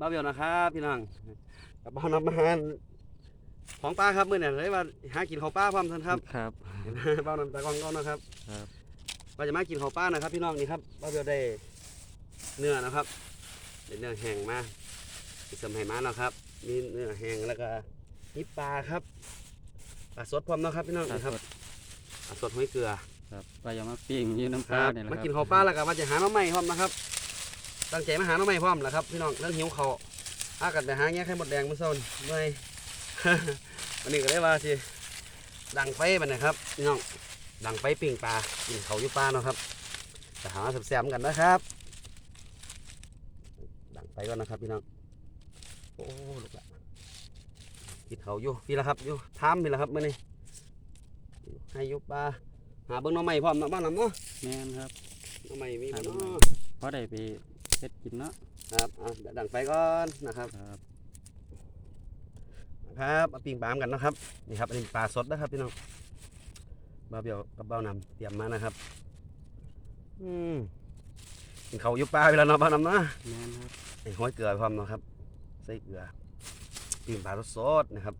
บ้าวเบียวนะครับพี่น้องกับบ้าวนำมาหาของป้าครับมื้อนี้เลยว่าหากินข้าวป้าพร้อมท่านครับครับ เห็นไหมบ้าวนำตะกล้องก็นะครับครับว่าจะมากินข้าวป้านะครับ พี่น้องนี่ครับบ้าวเบียวได้เนื้อนะครับได้เนื้อแห้งมาที่สมัยมาเนาะครับ มีเนื้อแห้งแล้วก็มีปลาครับปลาสดพร้อมเนาะครับพี่น้องครับนี่ครับปลาสดห้อยเกลือ ครับก็อย่ามาปิ้งอยืนน้ำคปลารับเนี่ยแหละมาครับกินข้าวปลาแล้วก็มาจะหาหน้ำไม้พร้อมนะครับ ตั้งใจมาหาหน้ำไม้พร้อมแหละครับพี่น้องเรื่องหิวเขาวอากัดแต่หาเงี้ยไข่มดแดงมื้อเช้านี่เมื่อยวันนี้ก็ได้ว่าสิดังไฟมันนะครับพี่น้องดังไฟปิ้งปลากินเขาวอยู่ปลาเนาะครับจะหาแซ่บๆกันนะครับ ดังไฟก่อนนะครับพี่น้องโอ้ลูกละกินเขาวอยู่พี่ละครับอยู่ทามพี่ละครับมื้อนี้ให้อยู่ปลาหาเบิ่งหน้ำไม้พร้อมเนาะบ้านลำเนาะแม่นครับทำไมมีหาบ่หน่อไม้เนาะเพราะได้ไป เฮ็ดกินเนาะครับอะเดี๋ยวดังไฟก่อนนะครับครับ ครับเอาปิ้งปลามกันนะครับนี่ครับอันนี้ปลาสดนะครับพี่น้องบ่าวเบียวกับบ่าวนำเตรียมมานะครับ อืมกินเขาวอยุบปลาไปแล้วเนาะบ่าวนำเนาะแม่นครับไอ้ห้อยเกลือพร้อมเนาะครับใส่เกลือปิ้งปลาสดๆนะครับ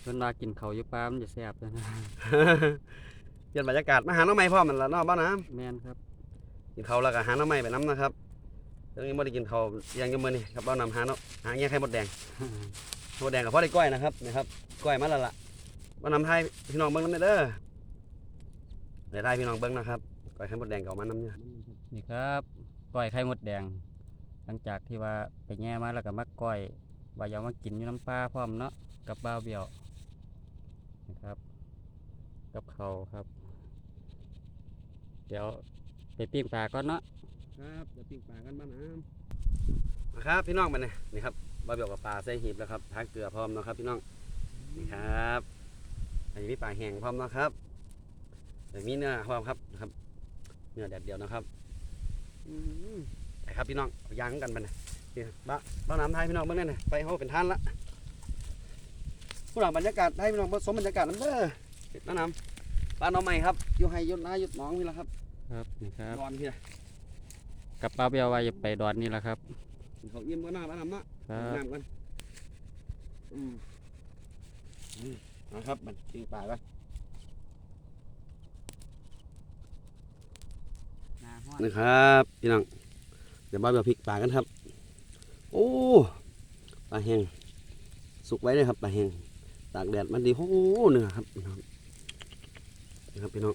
เพิ่นว่ากินเขาวอยู่ปลามันจะแซ่บเลยนะ เปลี่ยนบรรยากาศมาหาน้องไม้พร้อมมันละเนาะบ่าวน้แม่นครับำ กินเขาแล้วก็หาน้องไม้ไปน้ำนะครับเรื่องนี้ไม่ได้กินเขายังยังมือนี่ครับบ่านำหาเนาะหาเงี้ยไข่มดแดงตัวแดงกับพ่อได้ก้อยนะครับนะครับก้อยมาแล้วล่ะมานำไทยพี่น้องเบิ้งน้ำเด้อเดี๋ยวได้พี่น้องเบิ้งนะครับก้อยไข่มดแดงเก่ามาน้ำเนี่ยนี่ครับก้อยไข่มดแดง หลังจากที่ว่าไปแง่มาแล้วก็มาก้อยว่าอย่ามากินอยู่น้ำปลาพร้อมเนาะกับบ้าเบี้ยวนะครับ กับเขาครับ เดี๋ยว ไปปิ้งปลาก่อนเนาะครับจะปิ้งปลากันบ้านน้ำนะครับพี่น้องมาเนี่ยนี่ครับบาเบียวกับปลาใส่หีบแล้วครับทาเกลือพร้อมเนาะครับ พี่น้องนี่ครับอันนี้มีปลาแห้งพร้อมเนาะครับเดี๋ยวมีเนื้อพร้อมครับนะครับเนื้อแดดเดียวนะครับอืมครับพี่น้องย่างกันไปเนี่ยนี่บ้าบ้าน้ำไทยพี่น้องเบิ้งเนี่ยนะไปเขาเป็นท่านละผู้หลังบรรยากาศให้พี่น้องเบิ่งสมบรรยากาศน้ำเด้อน้าน้ำปลาหน่อไม้ครับอยู่ให้ยศนายุดหนองพี่ละครับ ครับนี่ครับ ดอนพี่ละกับบ้าวเบี้ยวว่าจะไปดอนนี่แหละครับ เขายิ้มก็น่าบ้านน้ำเนาะครับน้ำกันอืมอืมนะครับ มันปิ้งปลากันนาฮ้อนนะครับพี่น้องเดี๋ยวบ้าเบียวพริกปลากันครับ โอ้ปลาแห้งสุกไว้เลยครับปลาแห้งตากแดดมันดีโอ้เนื้อครับพี่น้องนะครับพี่น้อง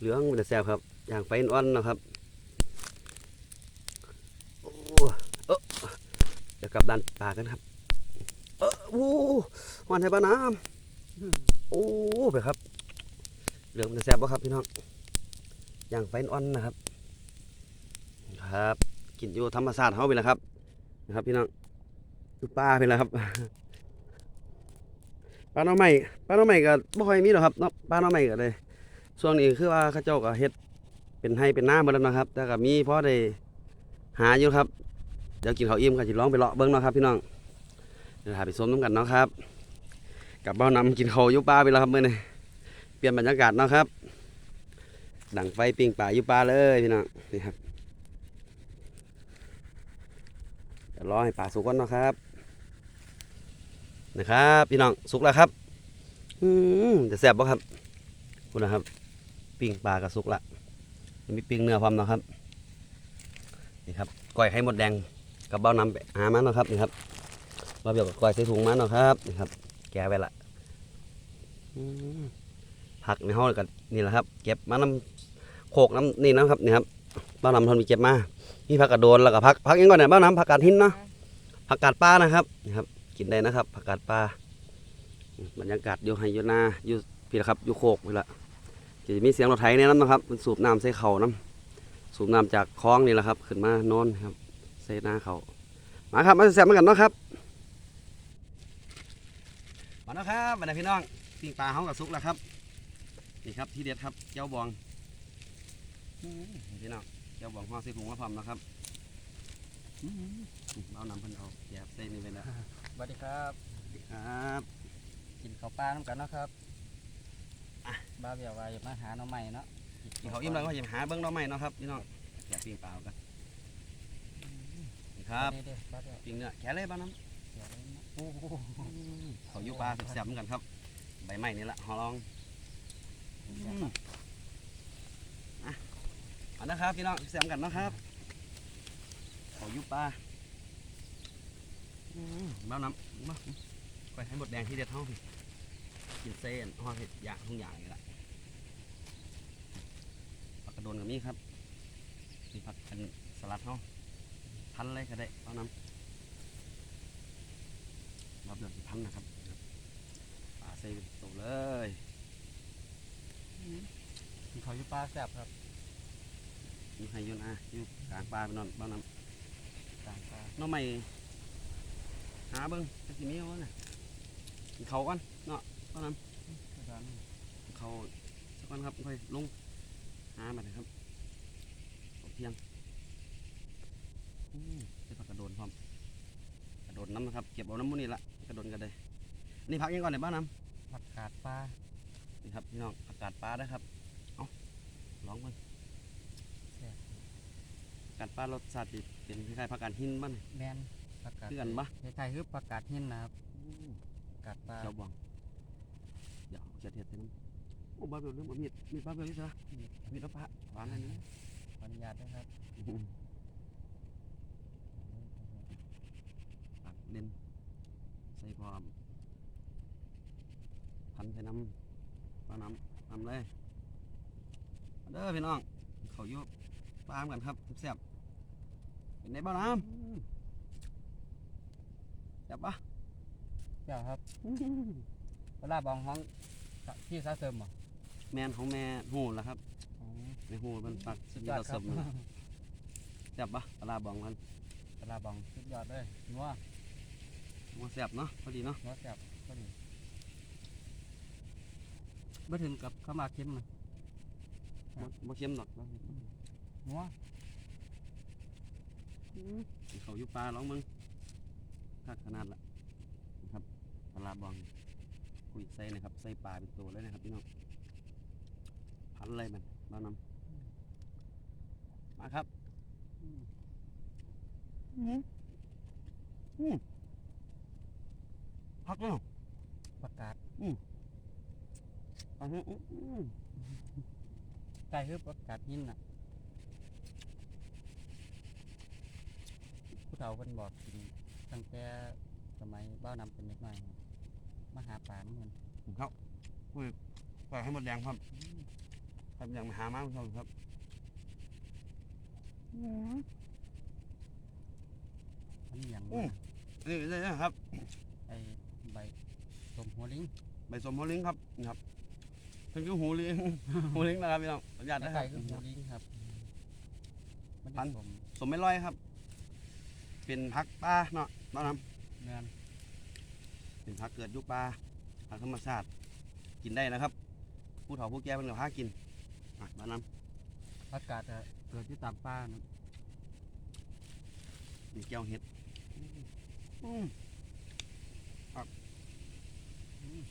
เหลืองมันจะแซ่บครับอย่างไฟอ่อนนะครับโอ้เออเดี๋ยวกลับด้านปลากันครับเออโอ้หวานไทยปลาน้ำโอ้ไปครับ เหลืองมันจะแซ่บปะครับพี่น้องอย่างไฟอ่อนนะครับ ครับ กินอยู่ธรรมชาติเฮาไปแล้วครับนะครับ พี่น้องดูปลาไปแล้วครับปลาหน้องใหม่ปลาหน้องใหม่ก็บ่ค่อยมีหรอกครับเนาะปลาหน้องใหม่ก็เลย ช่วงนี้คือว่าข้าเจ้าก็เฮ็ดเป็นให้เป็นหน้าหมดแล้วนะครับ แต่ก็มีพอได้หาอยู่ครับเดี๋ยวกินข้าวอิ่มก็สิลองไปเลาะเบิ่งเนาะครับ พี่น้องเดี๋ยวหาไปส้มน้ำกันเนาะครับกับเบ้านำกินข้าวยู่ปลาไปแล้วครับเมื้อนี้เปลี่ยนบรรยากาศเนาะครับ ดังไฟปิ้งปลายู่ปลาเลยพี่น้องนี่ครับเดี๋ยวรอให้ปลาสุกก่อนเนาะครับ นะครับ พี่น้องสุกแล้วครับ อืมจะแซ่บบ่ครับคุณนะครับ ปิ้งปลากับสุกละยังมีปิ้งเนื้อพร้อมเนาะครับนี่ครับก้อยไข่มดแดงกับเบ้าน้ำไปหามันเนาะครับนี่ครับเราเบียวกับก้อยใส่ถุงมันเนาะครับนี่ครับ แกะไว้ละอืมผักในห้องกันนี่แหละครับ เก็บมาน้ำโขกน้ำนี่นะครับนี่ครับบ้านน้ำทนมีเก็บมามีผักกาดโดนแล้วก็ผักผักยังก่อนเนี่ยบ้านน้ำผักกาดหินเนาะผักกาดป้านะครับนี่ครับ กินได้นะครับผักกาดป้าบรรยากาศอยู่ไฮอยู่นาอยู่พี่ละครับอยู่โคกพี่ละ จะมีเสียงรถไถในน้ำนะครับมันสูบน้ำใส่เข่าน้ำสูบน้ำจากคลองนี่แหละครับ ขึ้นมานอนครับใส่หน้าเขามาครับมาแซ่บๆมากันเนาะครับมาเนาะครับบรรดาพี่น้องปิ้งปลาเฮากับซุกแล้วครับนี่ครับที่เด็ดครับเจ้าบองอืมพี่น้องเจ้าบอกว่าใส่ถุงมาพร้อมนะครับอืมเอาน้ำเพันเอาแยบใส่นี่ไปแล้วสวัสดีครับครับ กินข้าวปลาน้ำกันเนาะครับ บ้าวเบี้ยวว่าจะมาหาหน่อไม้เนาะกินเขาวอิ่มแล้วก็จะหาเบิ้งหน้องใหม่เนาะครับพี่น้องแยบปิ้งเปล่ากันครับนี่เด้อบ้าเดียวปิ้งเนื้อแกะเลยบ้านน้ำเดี๋ยวเลยนะโอ้โหเขาอยู่ปลาแซ่บๆเหมือนกันครับ ใบไม้นี่ละขอลองอะเอานะครับพี่น้องแซ่บๆกันเนาะครับเขาอยู่ปลาอืมบ้านน้ำมาไปให้หมดแดงที่เด็ดเท่าพี่กินเส้นห่อเห็ดอย่างทุกอย่างนี่แหละผักก ระโดนกับนี่ครับมีผักเป็นสลัดเท่าพันเลยก็ได้เอาน้ำรับเดือนพันนะครับปลาใส่โตเลยเขาอยู่ปลาแซ่บครับอยู่ให้อยุ่นะอยู่กลางปลาไปนอนบ้านน้ต่างปลาำน้องใหม่หาเบิ้งจะกินนี้วะน่ะกินเขาวก่อนเนาะบ้านน้คือกันำกินเขาวสักก่อนครับค่อยลง หามาเลยครับตกเที่ยงอืมใส่ผักกระโดนพร้อมกระโดนน้ำนะครับ เก็บเอาน้ำมูนี่ละกระโดนกันเลยนี่พักยังก่อนเนี่ยบ้านน้ผักกาดปลาำนี่ครับพี่น้องอากาศปลาได้อครับเอาลองมันแซ่บอากาศปลารสชาติสิเป็นคล้ายๆผักกาดหินบ้านแมนผักกาดคือกันปะคล้ายๆคือผักกาดหินนะครับผักกาดปลาเจ้าบองเดี๋ยวจะเทียบเต็มโอ้บ้าเบลเรื่องบ่มีดมีดบ้าเบลนี่ซะมีดแล้วพระหวานอันนี้ขออนุญาตด้วยครับตักเล่นใส่พร้อมพันใส่น้ำปลาน้ำน้ำเลยมาเด้อพี่น้อง เขาอยู่ปลามกันครับแซ่บๆเป็นไงบ้างน้ำแซ่บปะเจ้าครับเวลาบองห้องที่ซาเสริมเหรอ แมนของแม่หูแล้วครับอ๋อแม่หูมันปักสุดมียอดผคสรับมแซ่บปะปลาร้าบองมันเวลาบองสุดยอดเลยนัวมันแซ่บเนาะพอดีเนาะนัวแซ่บก็ดีไม่ถึงกับข้าวหมากเค็มนะบ่บ่เค็มหรอกนัวเขาอยู่ปลาลองมึงคักขนาดละนะครับปลาร้าบองคุยใส่นะครับ ใส่ปลาเป็นตัวเลยนะครับพี่น้อง พันเลยมันบ้านน้ำมาครับพักเนาะผักกาดอันนี้อื้ออื้อใกล้คือผักกาดหินน่ะผู้เฒ่าเป็นบอกกินตั้งแต่สมัยบ้าวนำเป็นเล็กน้อยครับมาหาปลาน้ำมันผมเข้าคุยปล่อยให้หมดแดงครับ ครับอย่างมาหามากครับครับอันนี้อย่างอืมนี่เลยนะครับไอ้ใบสมหัวลิงใบสมหัวลิงครับนี่ครับเป็นคือหูลิงหูลิงนะครับพี่น้องขออนุญาตนะคไก่รับคือหัวลิงครับมันพัจะนสมสมไม่ร้อยครับ เป็นพักป่าเนาะน้องน้เงินำเป็นพักเกิดอยุคป่าพักธรรมชาติกินได้นะครับ ผู้เฒ่าผู้แก่เป็นกับพากิน อะน้องน้อากาศอะเกิดที่ตามป่านะำมีแก้วเห็ดอืมครับอืม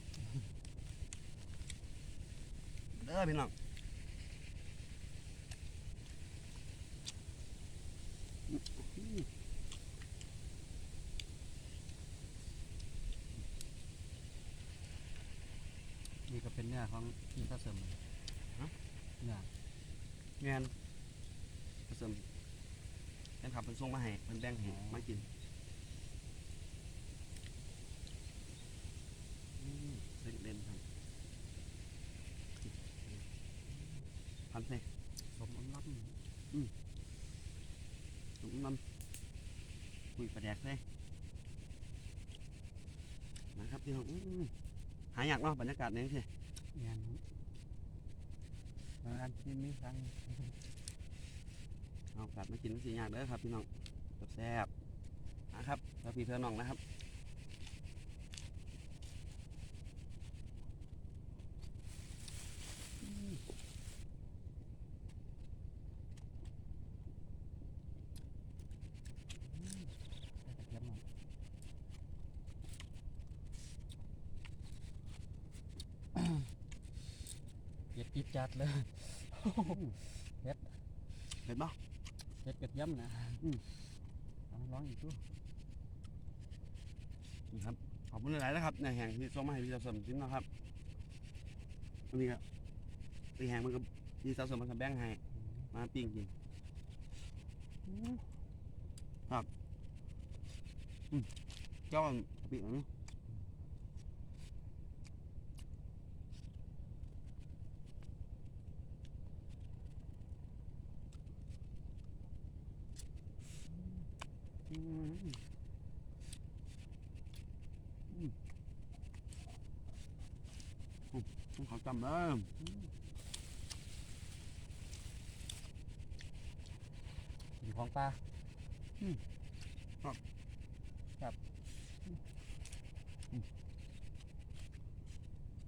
เด้อพี่น้องนี่ก็เป็นเนื้อของที่เขาเสริมเนื้อ แม่นผสมแฟนขับเป็นส่งมาให้เป็นแบ่งให้มากินอืมเล่นเล่นครับพันเซ่สมอำลับถุงน้ำคุยประแดกเซ่นะครับพี่น้องอื้อหายากเนาะบรรยากาศนี้สิเงิน บางอันที่มีครั้งเอาโอกาสมากินสิยากเด้อครับพี่น้องแซ่บนะครับแล้วพี่เพื่อนน้องนะครับเย็ดจิดจัดเลย เห็นปะเผ็ดกระเทียมนะอืมเอาร้องอีกตู้นี่ครับขอบคุณหลายๆนะครับในแห่งที่ส่งมาให้พี่สะสมชิ้นเนาะครับอันนี้ครับในแห่งมันก็พี่สะสมมันก็แบ่งให้มาปิ้งกินครับ อืมเจ้าปิ้งอันนี้ อืมอืมอืม ต้องขอจำเลยกินของปลา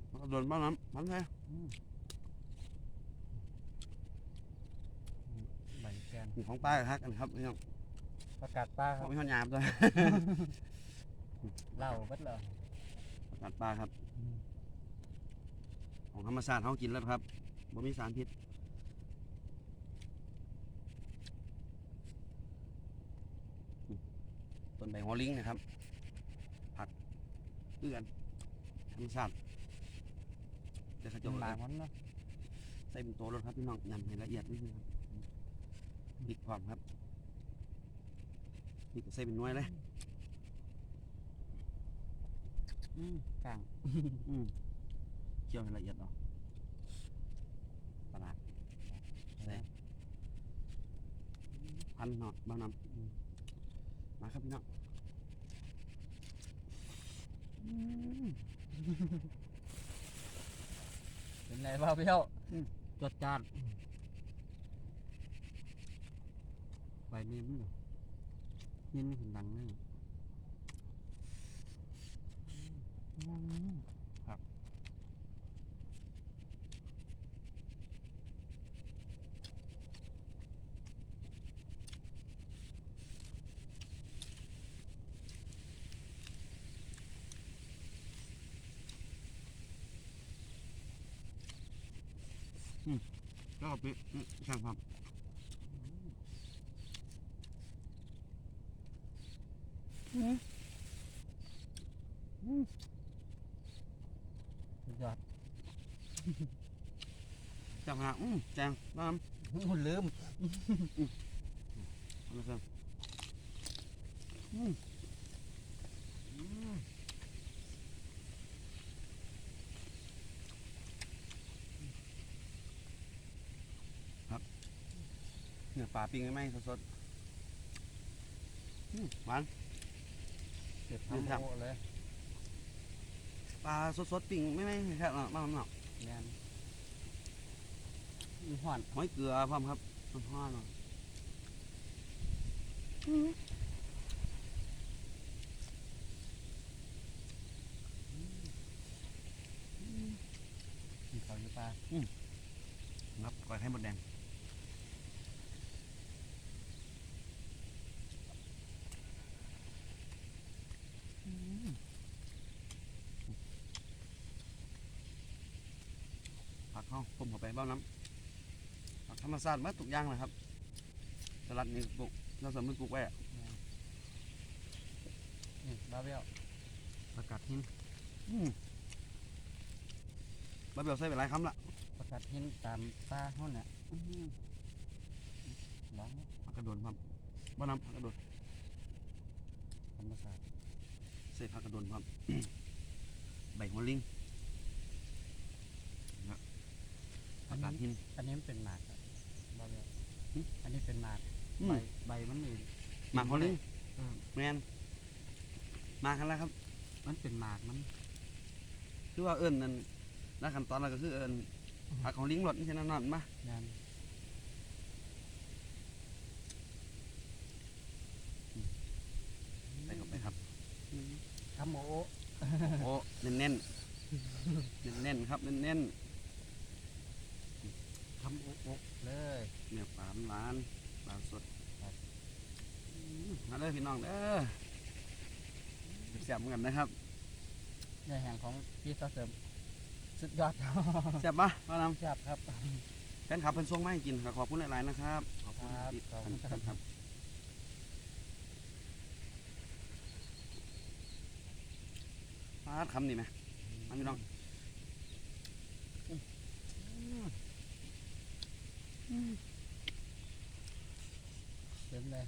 แล้วก็โดนบ้างน้ำมันแท้ใบแกนนี่ของป้าฮักกันครับพี่น้องประกาศปลาคขรัอบไม่ทอดหยาบด้วยเหล้าเบิดเลยกัดปลาครับ ของธรรมชาติเขากินแล้วครับบ่มีสารพิษอืมต้นใบหัวลิงนะครับ ผักเอื้อนธรรมชาติเดี๋ยวเขาจจะงเอาหมามันเนาะใส่เป็นตัวรถครับพี่น้องยำให้ละเอียดนิดนึงครับพริกพร้อมครับพริกก็ใส่เป็นหน้วยเลยอืมกลางอืม เคี่ยวให้ละเอียดเนาะปลาร้าใส่พันเนาะบ้านน้ำอืมมาครับพี่น้องเป็นไรบ้าเปี้ยวจดจานใบนี้มันอยู่ยินขึ้นดังเลย แล้วก็ปิอืมแข็งครับสุดยอดแข็งครับอืมแจงบ้านน้ำมันลืมเอาละครับอืมอืมครับเนื้อปลาปิ้งไหมสดๆอืมหวานเก็บลืมครับทำโอเลยปลาสดๆปิ้งไม่ไม่แค่หรอกบ้านน้ำหนักแมนมีห่อนหอยเกลือพร้อมครับมันห่อหน่อยมีเขาอยู่ปลางับก้อยไข่มดแดงผัก เข้าต้มเข้าไปเบ้าน้ำผักธรรมชาติหมาทุกอย่างเลยครับสลัดนี่ปลูกเราสมมติปลูกไว้อะนี่บ้าเบี้ยวประกาศหินอืมบะเบียวใส่ไปหลายคำละประกาศหินตามปลาห้อนเนี่ยอื้อหือร้องผักกระโดนครับบ้าน้ำผักกระโดนธรรมศาสตร์ใส่ผักกระโดนครับใบหัวลิงนะ ผักกาดหินอันนี้มันเป็นหมากครับบ้าเบี้ยวหึอันนี้เป็นหมากอืม ใบใบมันนี่หมากหัวลิงเออแมนมากันแล้วครับ มันเป็นหมากมันคือว่าเอิญนั่นแล้วขั้นตอนเราก็คือเอิญผักของลิงหลดนี่ใช่นั่นนั่นมาแมนใส่เข้าไปครับทำโอโอโอ้เน้นเน้นเน้นเน้นๆครับเน้นเน้น ทำอกอกเลยเนี่ยปลาหวานปลาสดมาเลยพี่น้องเด้อแซ่บเหมือนกันนะครับในแห่งของพี่สะเสริมสุดยอดแซ่บปะพ่อนำเสียบครับแฟนคลับเพิ่นส่งมาให้กินขอบคุณหลายๆนะครับขอบคุณครับปลาคำนี่ไหมมาพี่น้อง เต็มเลย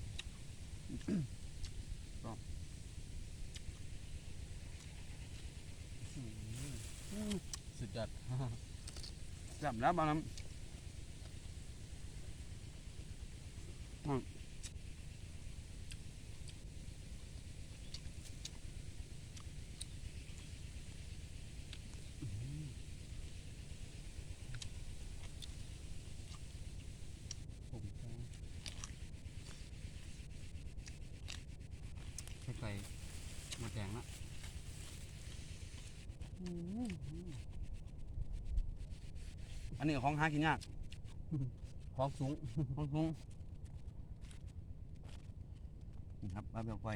สุดยอดจับแล้วบางน้ำ ผมใส่ไก่หมดแดงละ อันนี้ก็ของหากินยาก ของสูง ของทุงนี่ครับปลาเบลไกว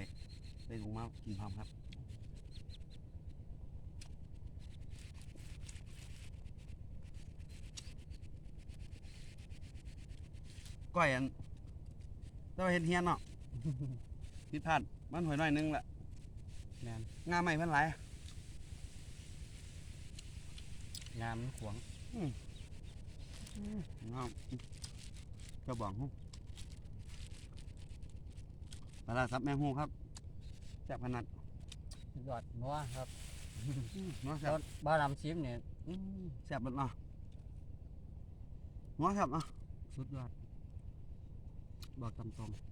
ได้ถุงมากินพร้อมครับ ก้อยอันเราเห็นเฮียนเนาะผิดพลาดมันหวยหน่อยนึงแหละแมนงาใหม่เพิ่นหลายงามมันขวางน้อ งกระบอกหูปลาร้าซับแมงหูครับแซ่บขนาดสุดยอดนัวครับเนาะแซ่แล้บวบ้านลำชิมเนี่ยอื้อแซ่บเบิดเนาะเนาะแซ่บเนาะสุดยอดบอกตรงๆ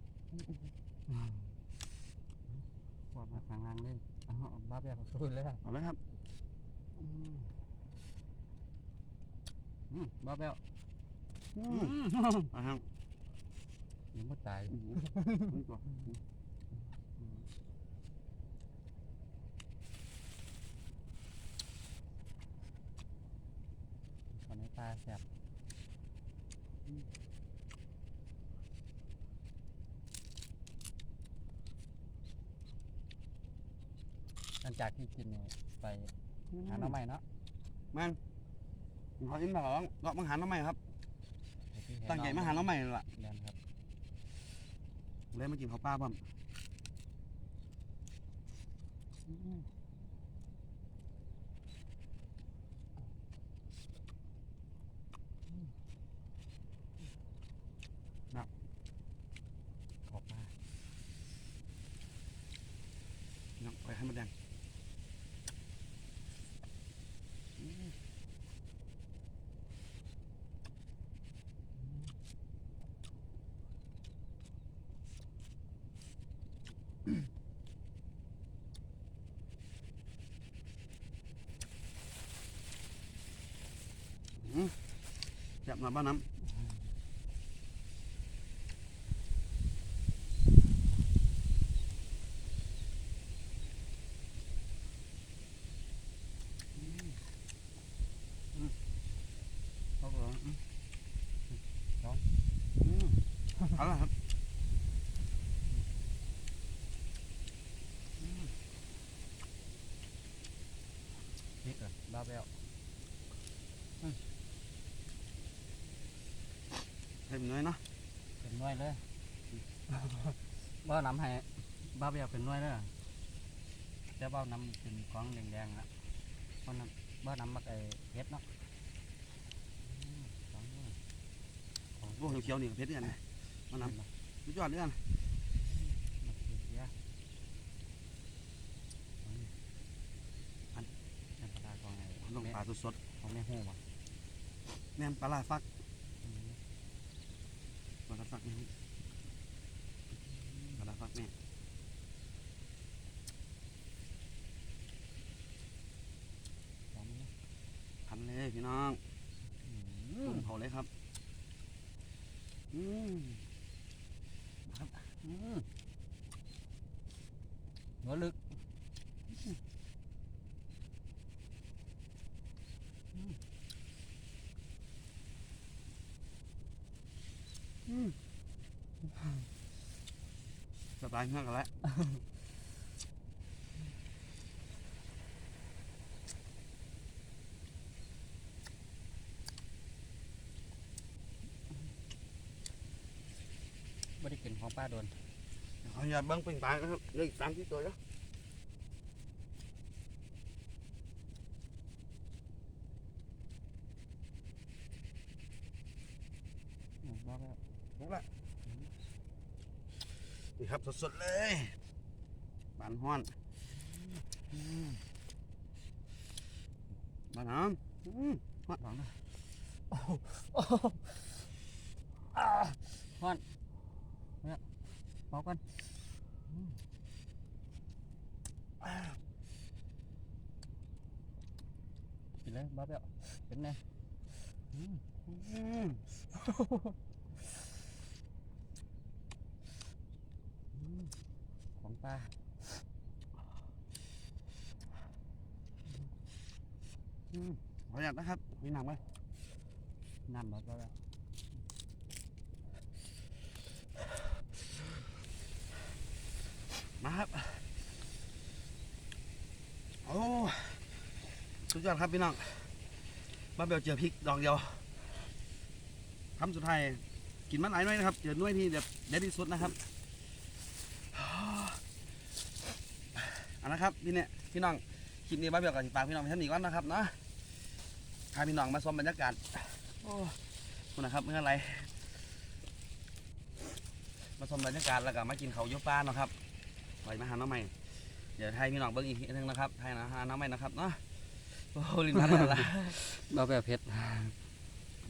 ว่ามาทางล่างเลยเอาเอาบ้าแบบสุดเลยอะเอาเลยครับอืมอืมบ้าแบบ อือืมมเอาครับยังไม่ตายอืมนี่ก่อนตอนนี้ตาแสบหลังจากที่กินเนี่ยไปหาหน้องใหม่เนาะแม่นเขาอินบอกเลาะมังหาน้ำใหม่ครับไปที่เห็น ตั้งใจมาหาน้ำใหม่นั่นล่ะแม่นครับเลยมากินข้าวปลาบ้างนับ ขอบมา น้องไปให้มันแดงอืม จับมาบ้านน้ำ ครับผมอืม อืมเอาละครับ พริกอะบ้าแวว ให้มันน้อยเนาะเป็นหน้อยเลยบ้าน้ำให้บ้าแววเป็นหน้อยเลยแต่บ้าน้ำเป็นกองแดงๆนะบ้าน้ำบ้าน้ำมักไอ้เฮ็ดเนาะอืมสองหน่วยของพวกเขียวๆนี่ก็เพชรเดือนเลยมันน้ำสุดยอดเดือนมะเขือเทศอันนี้อันอันปลาของไอ้ลงแม่ปลาสดของแม่หูบ่ะๆแม่นปลาลาฟักอืม ปลาลาฟักแม่นปลาลาฟักแม่สองนี้พันเลยพี่น้องอืตุ่มเผาเลยครับ อืมครับอืมหัวลึก ตายเงือกแล้วไม่ได้กินของป้าโดนเขาอย่าเบิ้งเป็นปลาครับเลือกสามที่ตัวแล้วหมดแล้วหมดแล้ว นี่ครับสดๆเลยบานห้อนมบานน้ำอืมฮอดหลังนะโอ้โหโอ้โหอ่าฮ้อนเนี่ยเป่ากันอืมอ่ากินเลยบ้าเปล่าเป็นไง อื มของปลาอืมขออนุญาตนะครับมีหนังไหมน้ำบ้าเปล่ามาครับ โอ้สุดยอดครับพี่น้องบ้าเบลเจอพริกดอกเดียวคำสุดท้ายกินมันหลายหน่วยนะครับ เจอหน่วยที่แบบเด็ดที่สุดนะครับ เอาละครับพี่เนี่ยพี่น้องคลิปนี้บ้าเบลกับสิฝากพี่น้องไปท่านนี้ก่อนนะครับเนาะพาพี่น้องมาชมบรรยากาศโอ้คุณนะครับเมื่อไรมาชมบรรยากาศแล้วก็มากินเขาวอยป้าเนาะครับไปมาหาน้องใหม่เดี๋ยวให้พี่น้องเบิ้งอีกทีนึงนะครับให้นะหาน้องใหม่นะครับเนาะโอ้โหลิ้นพันนั่นละบ้าเปล่าเผ็ด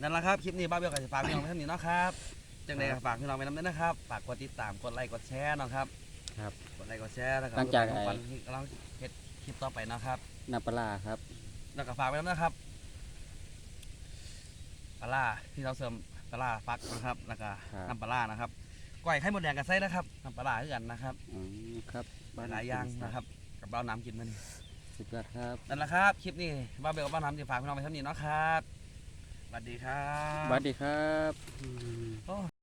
นั่นแหละครับคลิปนี้บ้าเบี้ยวกับฝากพี่น้องไว้เท่านี้เนาะครับจังใดฝากพี่น้องไปน้ำด้วยนะครับ ฝากกดติดตาม กดไลค์ กดแชร์เนาะครับ ครับกดไลค์กดแชร์แล้วก็หลังจากกดไอ้ปันที่กำลังเฮ็ดคลิปต่อไปนะครับน้ำปลาร้าครับ แล้วก็ฝากไว้นำนะครับปลาร้าที่เราเสริมปลาร้าฟักนะครับแล้วก็ครับ น้ำปลาร้านะครับก้อยไข่มดแดงกับไส้นะครับน้ำปลาร้าคือกันนะครับอืมครับหลายๆอย่างนะครับ กับเราน้ำกินมันสุดยอดครับนั่นแหละครับคลิปนี้บ้าเบลกับบ้านน้ำจะฝากพี่น้องไปเท่านี้เนาะครับสวัสดีครับ สวัสดีครับโอ้